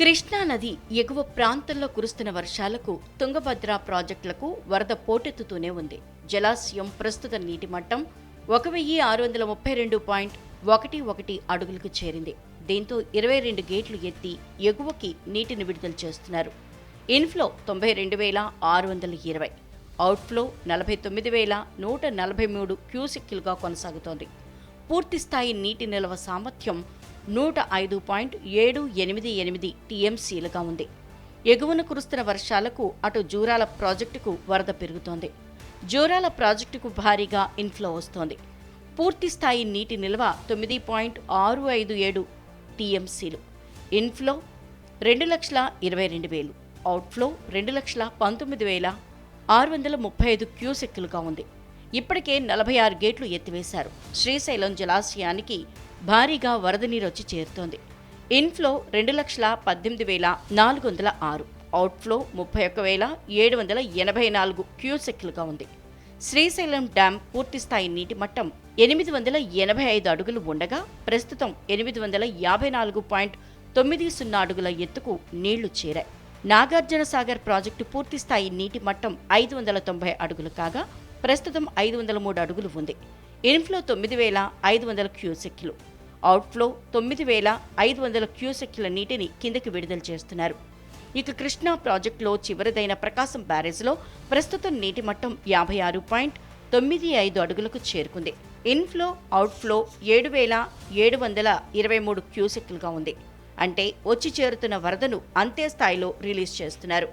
కృష్ణా నది ఎగువ ప్రాంతంలో కురుస్తున్న వర్షాలకు తుంగభద్ర ప్రాజెక్టులకు వరద పోటెత్తుతూనే ఉంది. జలాశయం ప్రస్తుత నీటి మట్టం ఒక వెయ్యి ఆరు వందల ముప్పై రెండు పాయింట్ ఒకటి ఒకటి అడుగులకు చేరింది. దీంతో ఇరవై రెండు గేట్లు ఎత్తి ఎగువకి నీటిని విడుదల చేస్తున్నారు. ఇన్ఫ్లో తొంభై రెండు వేల ఆరు వందల ఇరవై. అవుట్ఫ్లో నలభై తొమ్మిది వేల నూట నలభై మూడు క్యూసెక్కులుగా కొనసాగుతోంది. పూర్తిస్థాయి నీటి నిల్వ సామర్థ్యం నూట ఐదు పాయింట్ ఏడు ఎనిమిది ఎనిమిది టీఎంసీలుగా ఉంది. ఎగువన కురుస్తున్న వర్షాలకు అటు జూరాల ప్రాజెక్టుకు వరద పెరుగుతోంది. జూరాల ప్రాజెక్టుకు భారీగా ఇన్ఫ్లో వస్తోంది. పూర్తిస్థాయి నీటి నిల్వ తొమ్మిది పాయింట్ ఆరు ఐదు ఏడు టీఎంసీలు. ఇన్ఫ్లో రెండు లక్షల ఇరవై రెండు వేలు. అవుట్ఫ్లో రెండు లక్షల పంతొమ్మిది వేల ఆరు వందల ముప్పై ఐదు క్యూసెక్కులుగా ఉంది. ఇప్పటికే నలభై ఆరు గేట్లు ఎత్తివేశారు. శ్రీశైలం జలాశయానికి భారీగా వరద నీరు వచ్చి చేరుతోంది. ఇన్ఫ్లో రెండు లక్షల పద్దెనిమిది వేల నాలుగు వందల ఆరు అవుట్ఫ్లో ముప్పై ఒక్క వేల ఏడు వందల ఎనభై నాలుగు క్యూసెక్లుగా ఉంది. శ్రీశైలం డ్యాం పూర్తిస్థాయి నీటి మట్టం ఎనిమిది వందల ఎనభై ఐదు అడుగులు ఉండగా ప్రస్తుతం ఎనిమిది వందల యాభై నాలుగు పాయింట్ తొమ్మిది సున్నా అడుగుల ఎత్తుకు నీళ్ళు చేరాయి. నాగార్జున సాగర్ ప్రాజెక్టు పూర్తిస్థాయి నీటి మట్టం ఐదు వందల తొంభై అడుగులు కాగా ప్రస్తుతం ఐదు వందల మూడు అడుగులు ఉంది. ఇన్ఫ్లో తొమ్మిది వేల ఐదు వందల క్యూసెక్లు. అవుట్ఫ్లో తొమ్మిది వేల ఐదు వందల క్యూసెక్ల నీటిని కిందకి విడుదల చేస్తున్నారు. ఇక కృష్ణా ప్రాజెక్టులో చివరిదైన ప్రకాశం బ్యారేజ్లో ప్రస్తుతం నీటి మట్టం యాభై ఆరు పాయింట్ తొమ్మిది ఐదు అడుగులకు చేరుకుంది. ఇన్ఫ్లో అవుట్ఫ్లో ఏడు వేల ఏడు వందల ఇరవై మూడు క్యూసెక్లుగా ఉంది. అంటే వచ్చి చేరుతున్న వరదను అంతే స్థాయిలో రిలీజ్ చేస్తున్నారు.